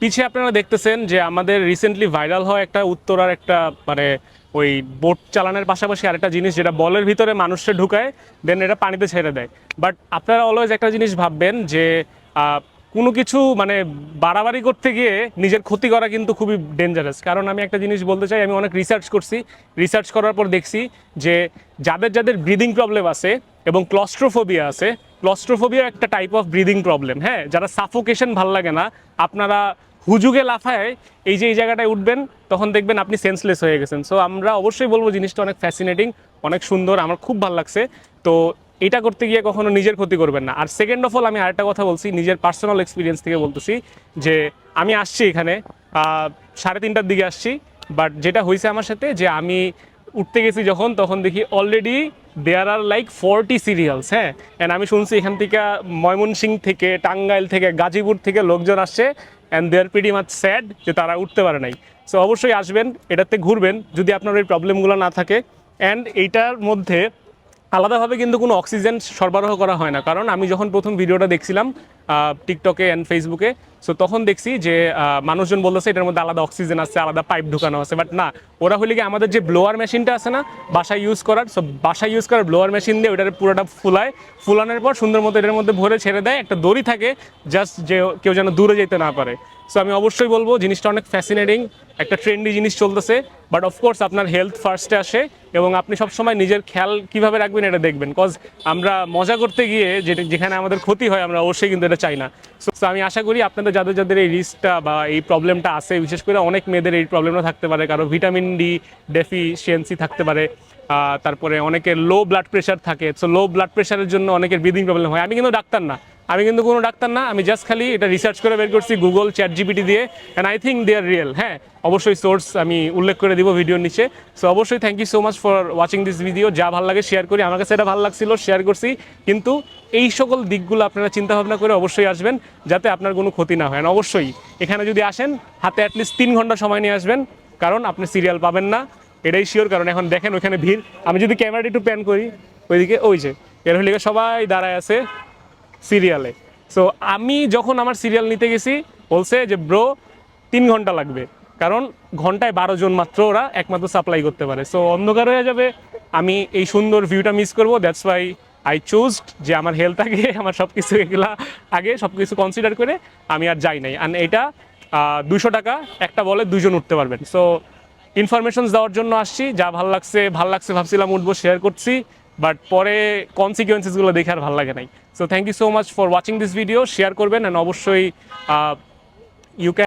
পিছে আপনারা দেখতেছেন যে আমাদের রিসেন্টলি ভাইরাল হয় একটা উত্তরার একটা মানে ওই বোট চালানোর পাশাপাশি আরেকটা জিনিস যেটা বলের ভিতরে মানুষকে ঢুকায় দেন এটা পানিতে ছেড়ে দেয়। বাট আপনারা অলওয়েজ একটা জিনিস ভাববেন যে কোনো কিছু মানে বাড়াবাড়ি করতে গিয়ে নিজের ক্ষতি করা কিন্তু খুবই ডেঞ্জারাস কারণ আমি একটা জিনিস বলতে চাই, আমি অনেক রিসার্চ করছি রিসার্চ করার পর দেখছি যে যাদের যাদের ব্রিদিং প্রবলেম আছে এবং ক্লস্ট্রোফোবিয়া আছে ক্লস্ট্রোফোবিয়া একটা টাইপ অফ ব্রিদিং প্রবলেম হ্যাঁ যারা সাফোকেশন ভালো লাগে না, আপনারা হুজুগে লাফায় এই যে এই জায়গাটায় উঠবেন, তখন দেখবেন আপনি সেন্সলেস হয়ে গেছেন। সো আমরা অবশ্যই বলব জিনিসটা অনেক ফ্যাসিনেটিং অনেক সুন্দর, আমার খুব ভালো লাগছে। তো, এটা করতে গিয়ে কখনো নিজের ক্ষতি করবেন না। আর সেকেন্ড অফ অল আমি আরেকটা কথা বলছি, নিজের পার্সোনাল এক্সপিরিয়েন্স থেকে বলতেছি যে, আমি আসছি এখানে সাড়ে তিনটার দিকে আসছি বাট যেটা হয়েছে আমার সাথে যে, আমি উঠতে গেছি যখন, তখন দেখি already there are like forty serials হ্যাঁ? অ্যান্ড আমি শুনছি এখান থেকে ময়মনসিং থেকে, টাঙ্গাইল থেকে, গাজীপুর থেকে লোকজন আসছে and they're pretty much sad যে তারা উঠতে পারে নাই। সো অবশ্যই আসবেন, এটাতে ঘুরবেন, যদি আপনার ওই প্রবলেমগুলো না থাকে। অ্যান্ড এইটার মধ্যে আলাদাভাবে কিন্তু কোনো অক্সিজেন সরবরাহ করা হয় না। কারণ আমি যখন প্রথম ভিডিওটা দেখছিলাম টিকটকে অ্যান্ড ফেসবুকে সো তখন দেখছি যে মানুষজন বলতেছে এটার মধ্যে আলাদা অক্সিজেন আছে, আলাদা পাইপ ঢুকানো আছে। বাট না, ওরা হলে কি আমাদের যে ব্লোয়ার মেশিনটা আছে না, বাসায় ইউজ করার সো বাসায় ইউজ করার ব্লোয়ার মেশিন দিয়ে ওটার পুরোটা ফুলায়। ফুলানোর পর সুন্দর মতো এটার মধ্যে ভরে ছেড়ে দেয়। একটা দড়ি থাকে জাস্ট যে কেউ যেন দূরে যেতে না পারে। সো আমি অবশ্যই বলব, জিনিসটা অনেক ফ্যাসিনেটিং একটা ট্রেন্ডি জিনিস চলতেছে বাট অফকোর্স আপনার হেলথ ফার্স্টে আসে, এবং আপনি সবসময় নিজের খেয়াল কীভাবে রাখবেন এটা দেখবেন কজ আমরা মজা করতে গিয়ে যেটা, যেখানে আমাদের ক্ষতি হয়, আমরা অবশ্যই কিন্তু এটা চাই না। সো আমি আশা করি আপনাদের, যাদের যাদের এই রিস্কটা বা এই প্রবলেমটা আছে, বিশেষ করে অনেক মেয়েদের এই প্রবলেমটা থাকতে পারে, কারও ভিটামিন ডি ডেফিসিয়েন্সি থাকতে পারে তারপরে অনেকের লো ব্লাড প্রেশার থাকে সো লো ব্লাড প্রেশারের জন্য অনেকের ব্রিদিং প্রবলেম হয়। আমি কিন্তু ডাক্তার না আমি কিন্তু কোনো ডাক্তার না, আমি জাস্ট খালি এটা রিসার্চ করে বের করছি গুগল চ্যাট জিপিটি দিয়ে and I think they are real হ্যাঁ? অবশ্যই সোর্স আমি উল্লেখ করে দিব ভিডিওর নিচে। সো অবশ্যই thank you so much for watching this video যা ভালো লাগে শেয়ার করি। আমার কাছে এটা ভালো লাগছিল শেয়ার করছি। কিন্তু এই সকল দিকগুলো আপনারা চিন্তা ভাবনা করে অবশ্যই আসবেন, যাতে আপনার কোনো ক্ষতি না হয়। অবশ্যই, এখানে যদি আসেন, হাতে অ্যাটলিস্ট তিন ঘণ্টা সময় নিয়ে আসবেন, কারণ আপনি সিরিয়াল পাবেন না। এটাই শিওর কারণ এখন দেখেন ওখানে ভিড়। আমি যদি ক্যামেরাটা একটু প্যান করি, ওইদিকে, ওই যে, এর হলে সবাই দাঁড়ায় আছে। সিরিয়ালে। সো আমি যখন আমার সিরিয়াল নিতে গেছি, বলছে যে ব্রো তিন ঘণ্টা লাগবে। কারণ ঘন্টায় বারো জন মাত্র ওরা একমাত্র সাপ্লাই করতে পারে। সো অন্ধকার হয়ে যাবে। আমি এই সুন্দর ভিউটা মিস করব। দ্যাটস ওয়াই আই চুজ যে, আমার হেলথ আগে, আমার সব কিছু এগুলা আগে সব কিছু কনসিডার করে আমি আর যাই নাই। আর এটা দুশো টাকা, একটা বলে দুজন উঠতে পারবেন। সো ইনফরমেশনস দেওয়ার জন্য আসছি। যা ভালো লাগছে ভালো লাগছে ভাবছিলাম উঠবো শেয়ার করছি। বাট পরে কনসিকুয়েন্সেসগুলো দেখে আর ভালো লাগে নাই। So thank you so much for watching this video share করবেন অ্যান্ড অবশ্যই ইউ ক্যান